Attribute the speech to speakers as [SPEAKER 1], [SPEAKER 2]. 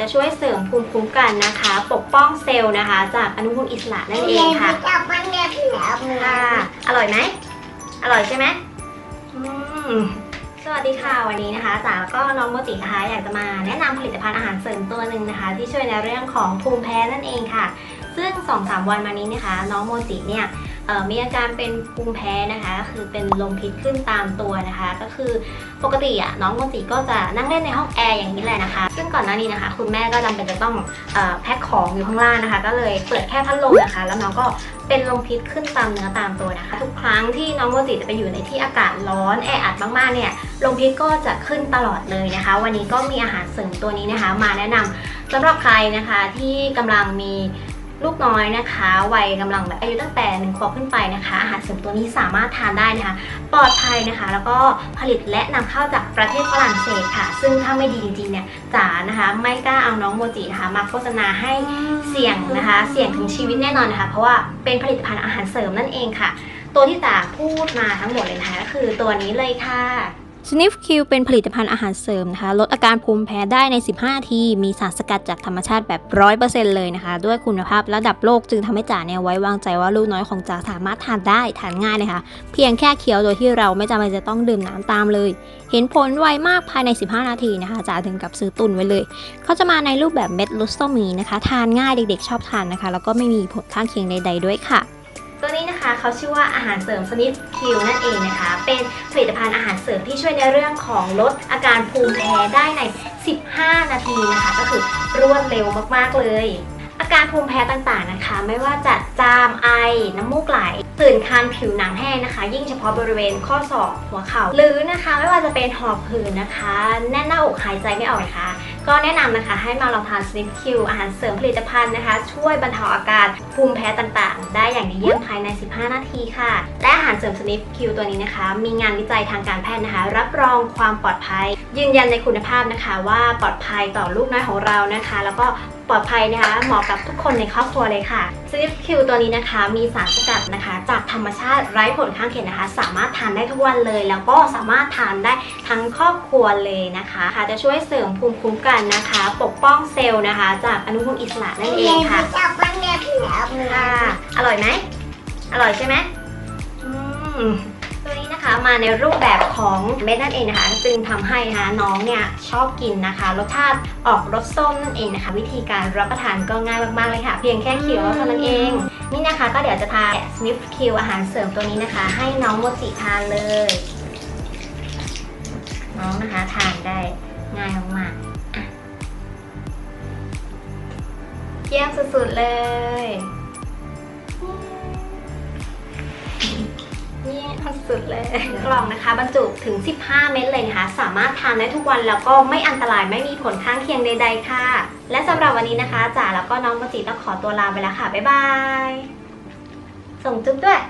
[SPEAKER 1] จะช่วยเสริมภูมิคุ้มกันนะคะ ปกป้องเซลล์นะคะ จากอนุมูลอิสระนั่นเองค่ะ
[SPEAKER 2] จับมันเนี่ยพี่แล้ว
[SPEAKER 1] ค่ะอร่อยไหมอร่อยใช่ไหมอืมสวัสดีค่ะวันนี้นะคะจ๋าแล้วก็น้องโมจินะคะอยากจะมาแนะนำผลิตภัณฑ์อาหารเสริมตัวหนึ่งนะคะ ที่ช่วยในเรื่องของภูมิแพ้นั่นเองค่ะ ซึ่ง2-3วันมานี้นะคะ น้องโมจิเนี่ยเอ่อ มีอาการเป็นภูมิแพ้นะคะ คือเป็นลมพิษขึ้นตามตัวนะคะ ก็คือปกติอะน้องโมจิก็จะนั่งเล่นในห้องแอร์อย่างนี้แหละนะคะ ซึ่งก่อนหน้านี้นะคะ คุณแม่ก็จำเป็นจะต้องอแพ็คของอยู่ข้างล่างนะคะ ก็เลยเปิดแค่พัดลมนะคะ แล้วน้องก็เป็นลมพิษขึ้นตามเนื้อตามตัวนะคะ ทุกครั้งที่น้องโมจิจะไปอยู่ในที่อากาศร้อนแออัดมากๆเนี่ยลมพิษก็จะขึ้นตลอดเลยนะคะ วันนี้ก็มีอาหารเสริมตัวนี้นะคะ มาแนะนำสำหรับใครนะคะที่กำลังมี ลูกน้อยนะคะวัยกำลังแบบอายุตั้งแต่หนึ่งขวบขึ้นไปนะคะ อาหารเสริมตัวนี้สามารถทานได้นะคะ ปลอดภัยนะคะ แล้วก็ผลิตและนำเข้าจากประเทศฝรั่งเศสค่ะ ซึ่งถ้าไม่ดีจริงๆเนี่ยจ๋านะคะไม่กล้าเอาน้องโมจินะคะมาโฆษณาให้เสี่ยงนะคะ เสี่ยงถึงชีวิตแน่นอนนะคะ เพราะว่าเป็นผลิตภัณฑ์อาหารเสริมนั่นเองค่ะ ตัวที่จ๋าพูดมาทั้งหมดเลยนะคะก็คือตัวนี้เลยค่ะ
[SPEAKER 3] Sniff Q เป็นผลิตภัณฑ์อาหารเสริมนะคะ ลดอาการภูมิแพ้ได้ใน 15 นาที มีสารสกัดจากธรรมชาติแบบ 100%เลยนะคะ ด้วยคุณภาพระดับโลกจึงทำให้จ๋าเนี่ยไว้วางใจว่าลูกน้อยของจ๋าสามารถทานได้ ทานง่ายนะคะ เพียงแค่เคี้ยวโดยที่เราไม่จำเป็นจะต้องดื่มน้ำตามเลย เห็นผลไวมากภายใน 15 นาทีนะคะจ๋าถึงกับซื้อตุนไว้เลย เขาจะมาในรูปแบบเม็ดลูสโตมีนะคะ ทานง่ายเด็กๆ ชอบทานนะคะ แล้วก็ไม่มีผลข้างเคียงใด ๆ ด้วยค่ะ
[SPEAKER 1] ตัวนี้นะคะเขาชื่อว่าอาหารเสริมสนิทคิวนั่นเองนะคะ เป็นผลิตภัณฑ์อาหารเสริมที่ช่วยในเรื่องของลดอาการภูมิแพ้ได้ใน 15 นาทีนะคะ ก็คือรวดเร็วมากๆเลย อาการภูมิแพ้ต่างๆนะคะ ไม่ว่าจะจามไอ น้ำมูกไหล ผื่นคันผิวหนังแห้งนะคะ ยิ่งเฉพาะบริเวณข้อศอกหัวเข่าหรือนะคะไม่ว่าจะเป็นหอบหืดนะคะ แน่นหน้าอกหายใจไม่ออกนะคะ ก็แนะนำนะคะให้มาลองทาน Sleep Q อาหารเสริมผลิตภัณฑ์นะคะ ช่วยบรรเทาอาการภูมิแพ้ต่างๆ ได้อย่างดีเยี่ยมภายใน 15 นาทีค่ะ และอาหารเสริม Sleep Q ตัวนี้นะคะ มีงานวิจัยทางการแพทย์นะคะ รับรองความปลอดภัย ยืนยันในคุณภาพนะคะ ว่าปลอดภัยต่อลูกน้อยของเรานะคะ แล้วก็ปลอดภัยนะคะเหมาะกับทุกคนในครอบครัวเลยค่ะ Sleep Q ตัวนี้นะคะ มีสารสกัดนะคะจากธรรมชาติไร้ผลข้างเคียงนะคะ สามารถทานได้ทุกวันเลย แล้วก็สามารถทานได้ทั้งครอบครัวเลยนะคะค่ะจะช่วยเสริมภูมิคุ้มกันนะคะ ปกป้องเซลล์นะคะ จากอนุมูลอิสระนั่นเองค่ะ
[SPEAKER 2] จับมันเนี่ยพี่แล้ว
[SPEAKER 1] ค่ะอร่อยไหมอร่อยใช่ไหมอืมตัวนี้นะคะมาในรูปแบบของเม็ดนั่นเองนะคะ จึงทำให้นะคะน้องเนี่ยชอบกินนะคะ รสชาติออกรสส้มนั่นเองนะคะ วิธีการรับประทานก็ง่ายมากๆเลยค่ะ เพียงแค่เคี้ยวเท่านั้นเอง นี่นะคะก็เดี๋ยวจะทาน Sniff Q อาหารเสริมตัวนี้นะคะ ให้น้องโมจิทานเลย น้องนะคะทานได้ง่ายมากๆเยี่ยมสุดๆเลย สุดเลยกล่องนะคะ บรรจุถึง 15 เม็ดเลยนะคะ สามารถทานได้ทุกวันแล้วก็ไม่อันตรายไม่มีผลข้างเคียงใด ๆ ค่ะ และสำหรับวันนี้นะคะจ๋าแล้วก็น้องมจิต้องขอตัวลาไปแล้วค่ะบ๊ายบายส่งจุ๊บด้วย